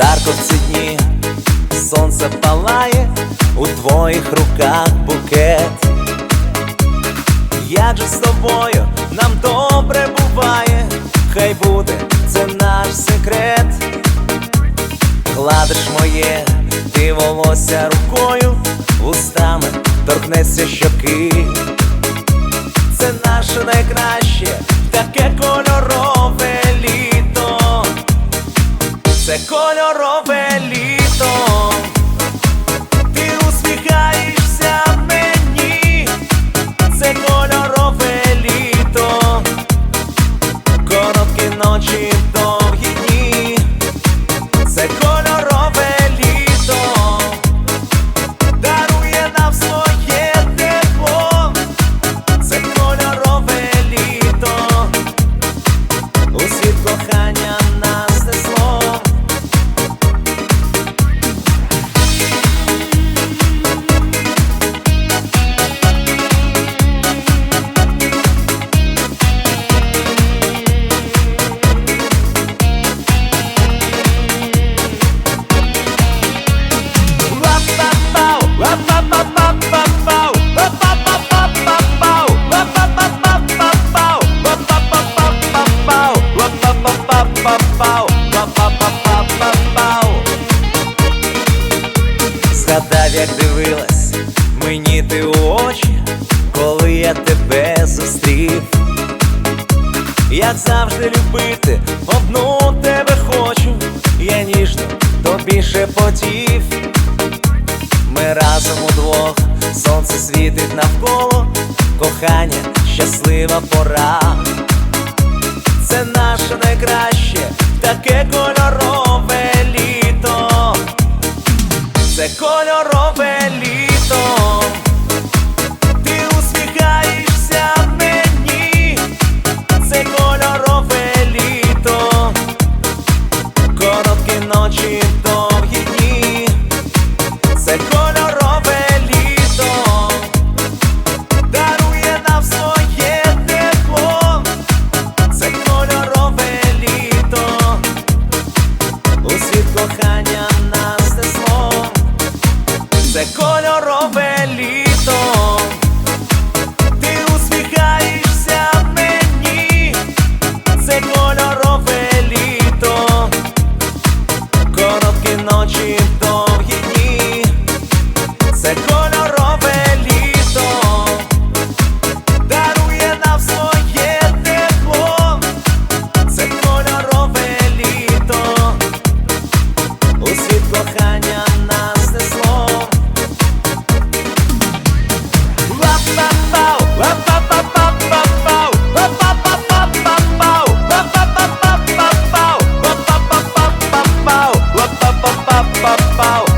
жарко в ці дні, сонце палає, у твоїх руках букет. Як же з тобою нам добре буває, хай буде це наш секрет. Гладиш моє ти волосся рукою, вустами торкнеться щоки. Це наше найкраще, таке não te dou. Як дивилась мені ти у очі, коли я тебе зустрів. Як завжди любити, одну тебе хочу, я ніжно тобі шепотів. Ми разом удвох, сонце світить навколо, кохання, щаслива пора. кольорове літо pau.